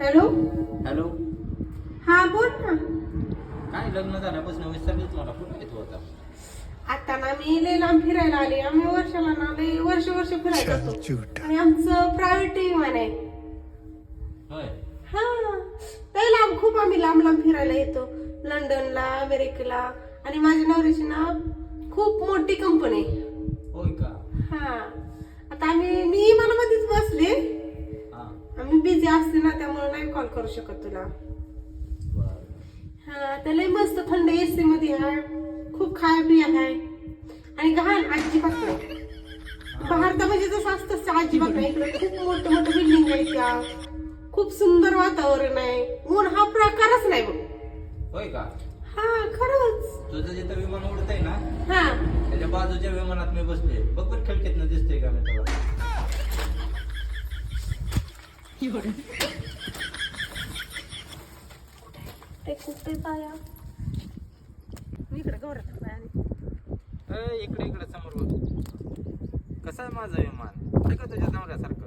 Hello? Hello? हा बोल ना. काय लग्न झाल्यापासून विसरलीच मला कुठे येतो होता. आता ना मी लय लांब फिरायला आले. आम्ही वर्षाला ना लय वर्ष वर्ष फिरायला जातो. आणि आमचं प्रायव्हेट विमान आहे होय. हा. लय लांब खूप आम्ही लांब लांब फिरायला येतो. लंडनला अमेरिकेला. आणि माझ्या नवऱ्याची ना खूप मोठी कंपनी आहे असते ना त्यामुळे नाही कॉल करू शकत तुला. हा तर लय मस्त थंड एसी मध्ये आहे खूप खाय पिया आहे आणि घाण अजिबात नाही. भारतामध्ये जसं असतं तसं अजिबात नाही. इकडे खूप मोठं मोठं बिल्डिंग आहे त्या. खूप सुंदर वातावरण आहे. ऊन हा प्रकारच नाही बघ. होय का? हा खरंच. तुझं जिथं विमान उडत आहे ना हा. त्याच्या बाजूच्या विमानात मी बसले बघ बरं खिडकीतनं दिसतंय. ते कुठे पाया? मी इकडे गौरव पाया ए, इकडे इकडे समोर बघ. कसं आहे माझं विमान? आहे का तुझ्या नवऱ्यासारखं?